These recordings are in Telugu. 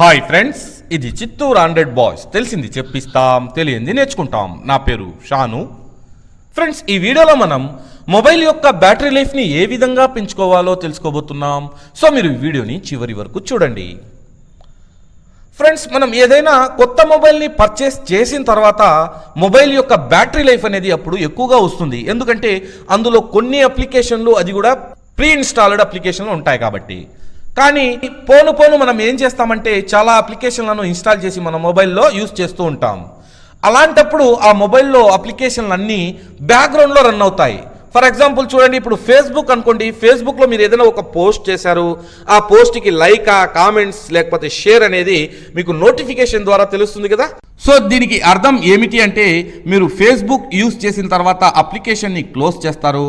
హాయ్ ఫ్రెండ్స్ ఇది చిత్తూరు హండ్రెడ్ బాయ్స్. తెలిసింది చెప్పిస్తాం తెలియంది నేర్చుకుంటాం. నా పేరు షాను. ఫ్రెండ్స్ ఈ వీడియోలో మనం మొబైల్ యొక్క బ్యాటరీ లైఫ్ని ఏ విధంగా పెంచుకోవాలో తెలుసుకోబోతున్నాం. సో మీరు ఈ వీడియోని చివరి వరకు చూడండి. ఫ్రెండ్స్ మనం ఏదైనా కొత్త మొబైల్ని పర్చేస్ చేసిన తర్వాత మొబైల్ యొక్క బ్యాటరీ లైఫ్ అనేది అప్పుడు ఎక్కువగా వస్తుంది. ఎందుకంటే అందులో కొన్ని అప్లికేషన్లు అది కూడా ప్రీ ఇన్స్టాల్డ్ అప్లికేషన్లు ఉంటాయి కాబట్టి. కానీ పోను పోను మనం ఏం చేస్తామంటే చాలా అప్లికేషన్లను ఇన్స్టాల్ చేసి మన మొబైల్లో యూస్ చేస్తూ ఉంటాం. అలాంటప్పుడు ఆ మొబైల్లో అప్లికేషన్లు అన్నీ బ్యాక్గ్రౌండ్లో రన్ అవుతాయి. ఫర్ ఎగ్జాంపుల్ చూడండి ఇప్పుడు ఫేస్బుక్ అనుకోండి ఫేస్బుక్లో మీరు ఏదైనా ఒక పోస్ట్ చేశారు ఆ పోస్ట్కి లైక్ ఆ కామెంట్స్ లేకపోతే షేర్ అనేది మీకు నోటిఫికేషన్ ద్వారా తెలుస్తుంది కదా? సో దీనికి అర్థం ఏమిటి అంటే మీరు ఫేస్బుక్ యూస్ చేసిన తర్వాత అప్లికేషన్ని క్లోజ్ చేస్తారు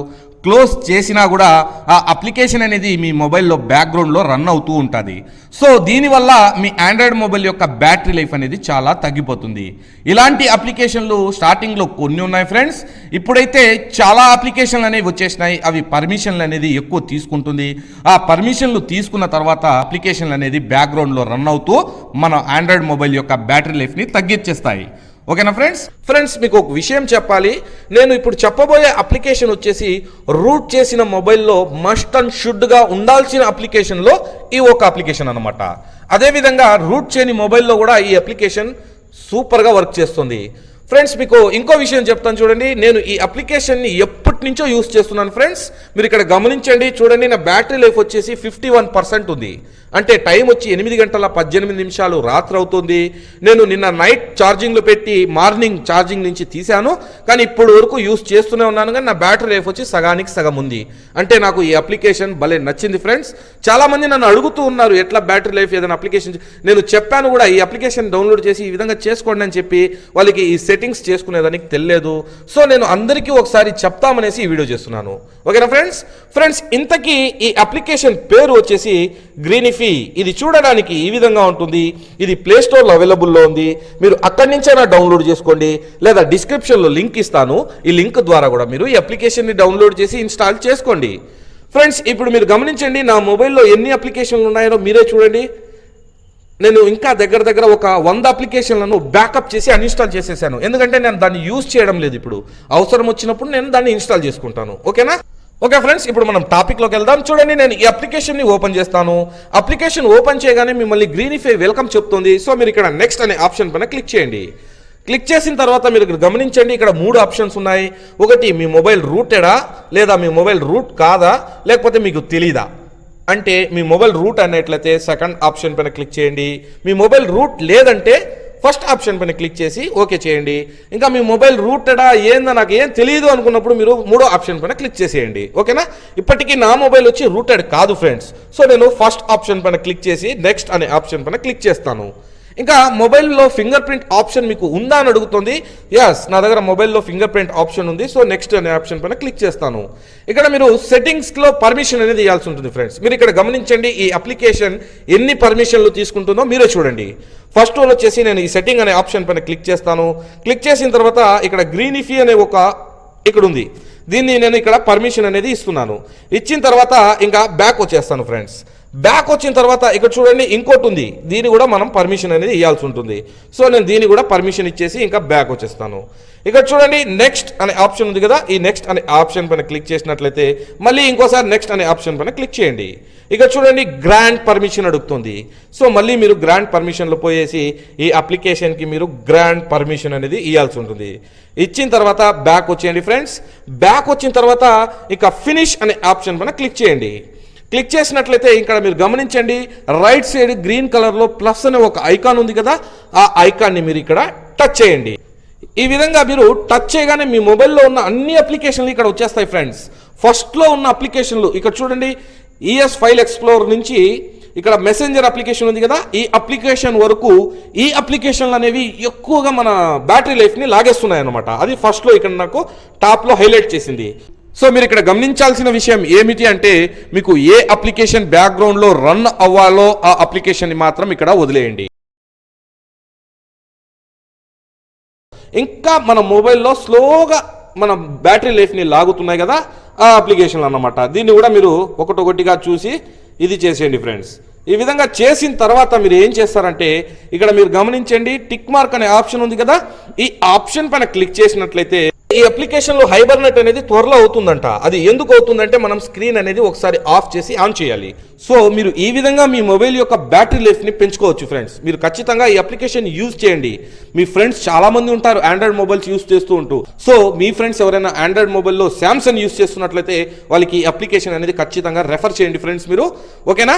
క్లోజ్ చేసినా కూడా ఆ అప్లికేషన్ అనేది మీ మొబైల్లో బ్యాక్గ్రౌండ్లో రన్ అవుతూ ఉంటుంది. సో దీనివల్ల మీ ఆండ్రాయిడ్ మొబైల్ యొక్క బ్యాటరీ లైఫ్ అనేది చాలా తగ్గిపోతుంది. ఇలాంటి అప్లికేషన్లు స్టార్టింగ్లో కొన్ని ఉన్నాయి ఫ్రెండ్స్. ఇప్పుడైతే చాలా అప్లికేషన్లు అనేవి వచ్చేసినాయి. అవి పర్మిషన్లు అనేది ఎక్కువ తీసుకుంటుంది. ఆ పర్మిషన్లు తీసుకున్న తర్వాత అప్లికేషన్లు అనేది బ్యాక్గ్రౌండ్లో రన్ అవుతూ మన ఆండ్రాయిడ్ మొబైల్ యొక్క బ్యాటరీ లైఫ్ని తగ్గించేస్తాయి. ఓకేనా ఫ్రెండ్స్ ఫ్రెండ్స్ మీకు ఒక విషయం చెప్పాలి. నేను ఇప్పుడు చెప్పబోయే అప్లికేషన్ వచ్చేసి రూట్ చేసిన మొబైల్లో మస్ట్ అండ్ షుడ్గా ఉండాల్సిన అప్లికేషన్లో ఈ ఒక అప్లికేషన్ అనమాట అదేవిధంగా రూట్ చేయని మొబైల్లో కూడా ఈ అప్లికేషన్ సూపర్గా వర్క్ చేస్తుంది. ఫ్రెండ్స్ మీకు ఇంకో విషయం చెప్తాను చూడండి. నేను ఈ అప్లికేషన్ని ఎప్పటి నుంచో యూస్ చేస్తున్నాను ఫ్రెండ్స్ మీరు ఇక్కడ గమనించండి. చూడండి నా బ్యాటరీ లైఫ్ వచ్చేసి ఫిఫ్టీ వన్ పర్సెంట్ ఉంది. అంటే టైం వచ్చి ఎనిమిది గంటల పద్దెనిమిది నిమిషాలు రాత్రి అవుతుంది. నేను నిన్న నైట్ ఛార్జింగ్లో పెట్టి మార్నింగ్ ఛార్జింగ్ నుంచి తీశాను. కానీ ఇప్పుడు వరకు యూస్ చేస్తూనే ఉన్నాను కానీ నా బ్యాటరీ లైఫ్ వచ్చి సగానికి సగం ఉంది. అంటే నాకు ఈ అప్లికేషన్ భలే నచ్చింది ఫ్రెండ్స్. చాలామంది నన్ను అడుగుతూ ఉన్నారు ఎట్లా బ్యాటరీ లైఫ్ ఏదైనా అప్లికేషన్ నేను చెప్పాను కూడా ఈ అప్లికేషన్ డౌన్లోడ్ చేసి ఈ విధంగా చేసుకోండి అని చెప్పి వాళ్ళకి ఈ సెట్టింగ్స్ చేసుకునేదానికి తెలియదు సో నేను అందరికీ ఒకసారి చెప్తామనేసి ఈ వీడియో చేస్తున్నాను. ఓకేనా ఫ్రెండ్స్? ఫ్రెండ్స్ ఇంతకీ ఈ అప్లికేషన్ పేరు వచ్చేసి గ్రీనిఫీ ఇది చూడడానికి ఈ విధంగా ఉంటుంది. ఇది ప్లే స్టోర్లో అవైలబుల్లో ఉంది. మీరు అక్కడి నుంచైనా డౌన్లోడ్ చేసుకోండి. లేదా డిస్క్రిప్షన్లో లింక్ ఇస్తాను. ఈ లింక్ ద్వారా కూడా మీరు ఈ అప్లికేషన్ని డౌన్లోడ్ చేసి ఇన్స్టాల్ చేసుకోండి. ఫ్రెండ్స్ ఇప్పుడు మీరు గమనించండి నా మొబైల్లో ఎన్ని అప్లికేషన్లు ఉన్నాయో మీరే చూడండి. నేను ఇంకా దగ్గర దగ్గర ఒక వంద అప్లికేషన్లను బ్యాకప్ చేసి అన్ఇన్స్టాల్ చేసేసాను. ఎందుకంటే నేను దాన్ని యూజ్ చేయడం లేదు ఇప్పుడు. అవసరం వచ్చినప్పుడు నేను దాన్ని ఇన్స్టాల్ చేసుకుంటాను. ఓకేనా ఓకే ఫ్రెండ్స్ ఇప్పుడు మనం టాపిక్లోకి వెళ్దాం. చూడండి నేను ఈ అప్లికేషన్ని ఓపెన్ చేస్తాను. అప్లికేషన్ ఓపెన్ చేయగానే మిమ్మల్ని గ్రీనిఫై వెల్కమ్ చెప్తుంది. సో మీరు ఇక్కడ నెక్స్ట్ అనే ఆప్షన్ పైన క్లిక్ చేయండి. క్లిక్ చేసిన తర్వాత మీరు ఇక్కడ గమనించండి ఇక్కడ మూడు ఆప్షన్స్ ఉన్నాయి. ఒకటి మీ మొబైల్ రూటెడా లేదా మీ మొబైల్ రూట్ కాదా? లేకపోతే మీకు తెలీదా? అంటే మీ మొబైల్ రూట్ అనేట్లయితే సెకండ్ ఆప్షన్ పైన క్లిక్ చేయండి. మీ మొబైల్ రూట్ లేదంటే ఫస్ట్ ఆప్షన్ పైన క్లిక్ చేసి ఓకే చేయండి. ఇంకా మీ మొబైల్ రూటెడా ఏందో నాకు ఏం తెలియదు అనుకున్నప్పుడు మీరు మూడో ఆప్షన్ పైన క్లిక్ చేసేయండి. ఓకేనా? ఇప్పటికీ నా మొబైల్ వచ్చి రూటెడ్ కాదు ఫ్రెండ్స్. సో నేను ఫస్ట్ ఆప్షన్ పైన క్లిక్ చేసి నెక్స్ట్ అనే ఆప్షన్ పైన క్లిక్ చేస్తాను. ఇంకా మొబైల్లో ఫింగర్ ప్రింట్ ఆప్షన్ మీకు ఉందా అని అడుగుతుంది. ఎస్ నా దగ్గర మొబైల్లో ఫింగర్ ప్రింట్ ఆప్షన్ ఉంది. సో నెక్స్ట్ అనే ఆప్షన్ పైన క్లిక్ చేస్తాను. ఇక్కడ మీరు సెట్టింగ్స్లో పర్మిషన్ అనేది ఇవ్వాల్సి ఉంటుంది ఫ్రెండ్స్. మీరు ఇక్కడ గమనించండి ఈ అప్లికేషన్ ఎన్ని పర్మిషన్లు తీసుకుంటుందో మీరే చూడండి. ఫస్ట్ వన్ వచ్చేసి నేను ఈ సెట్టింగ్ అనే ఆప్షన్ పైన క్లిక్ చేస్తాను. క్లిక్ చేసిన తర్వాత ఇక్కడ గ్రీనిఫీ అనే ఒక ఇక్కడ ఉంది. దీన్ని నేను ఇక్కడ పర్మిషన్ అనేది ఇస్తున్నాను. ఇచ్చిన తర్వాత ఇంకా బ్యాక్ వచ్చేస్తాను ఫ్రెండ్స్. బ్యాక్ వచ్చిన తర్వాత ఇక్కడ చూడండి ఇంకోటి ఉంది. దీని కూడా మనం పర్మిషన్ అనేది ఇవ్వాల్సి ఉంటుంది. సో నేను దీన్ని కూడా పర్మిషన్ ఇచ్చేసి ఇంకా బ్యాక్ వచ్చేస్తాను. ఇక్కడ చూడండి నెక్స్ట్ అనే ఆప్షన్ ఉంది కదా. ఈ నెక్స్ట్ అనే ఆప్షన్ పైన క్లిక్ చేసినట్లయితే మళ్ళీ ఇంకోసారి నెక్స్ట్ అనే ఆప్షన్ పైన క్లిక్ చేయండి. ఇక్కడ చూడండి గ్రాండ్ పర్మిషన్ అడుగుతుంది. సో మళ్ళీ మీరు గ్రాండ్ పర్మిషన్లో పోయేసి ఈ అప్లికేషన్కి మీరు గ్రాండ్ పర్మిషన్ అనేది ఇవ్వాల్సి ఉంటుంది. ఇచ్చిన తర్వాత బ్యాక్ వచ్చేయండి ఫ్రెండ్స్ బ్యాక్ వచ్చిన తర్వాత ఇక ఫినిష్ అనే ఆప్షన్ పైన క్లిక్ చేయండి. క్లిక్ చేసినట్లయితే ఇక్కడ మీరు గమనించండి రైట్ సైడ్ గ్రీన్ కలర్లో ప్లస్ అనే ఒక ఐకాన్ ఉంది కదా ఆ ఐకాన్ని మీరు ఇక్కడ టచ్ చేయండి. ఈ విధంగా మీరు టచ్ చేయగానే మీ మొబైల్లో ఉన్న అన్ని అప్లికేషన్లు ఇక్కడ వచ్చేస్తాయి ఫ్రెండ్స్. ఫస్ట్లో ఉన్న అప్లికేషన్లు ఇక్కడ చూడండి ఈఎస్ ఫైల్ ఎక్స్ప్లోర్ నుంచి ఇక్కడ మెసెంజర్ అప్లికేషన్ ఉంది కదా ఈ అప్లికేషన్ వరకు ఈ అప్లికేషన్లు అనేవి ఎక్కువగా మన బ్యాటరీ లైఫ్ని లాగేస్తున్నాయి అనమాట అది ఫస్ట్లో ఇక్కడ నాకు టాప్లో హైలైట్ చేసింది. సో మీరు ఇక్కడ గమనించాల్సిన విషయం ఏమిటి అంటే మీకు ఏ అప్లికేషన్ బ్యాక్గ్రౌండ్లో రన్ అవ్వాలో ఆ అప్లికేషన్ని మాత్రం ఇక్కడ వదిలేయండి. ఇంకా మన మొబైల్లో స్లోగా మన బ్యాటరీ లైఫ్ని లాగుతున్నాయి కదా ఆ అప్లికేషన్లు అన్నమాట. దీన్ని కూడా మీరు ఒకటొకటిగా చూసి ఇది చేసేయండి ఫ్రెండ్స్. ఈ విధంగా చేసిన తర్వాత మీరు ఏం చేస్తారంటే ఇక్కడ మీరు గమనించండి టిక్ మార్క్ అనే ఆప్షన్ ఉంది కదా. ఈ ఆప్షన్ పైన క్లిక్ చేసినట్లయితే ఈ అప్లికేషన్లో హైబర్నెట్ అనేది త్వరలో అవుతుందంట. అది ఎందుకు అవుతుందంటే మనం స్క్రీన్ అనేది ఒకసారి ఆఫ్ చేసి ఆన్ చేయాలి. సో మీరు ఈ విధంగా మీ మొబైల్ యొక్క బ్యాటరీ లైఫ్ని పెంచుకోవచ్చు ఫ్రెండ్స్ మీరు ఖచ్చితంగా ఈ అప్లికేషన్ యూజ్ చేయండి. మీ ఫ్రెండ్స్ చాలా మంది ఉంటారు ఆండ్రాయిడ్ మొబైల్స్ యూజ్ చేస్తూ ఉంటూ. సో మీ ఫ్రెండ్స్ ఎవరైనా ఆండ్రాయిడ్ మొబైల్లో శాంసంగ్ యూజ్ చేస్తున్నట్లయితే వాళ్ళకి ఈ అప్లికేషన్ అనేది ఖచ్చితంగా రెఫర్ చేయండి ఫ్రెండ్స్ మీరు. ఓకేనా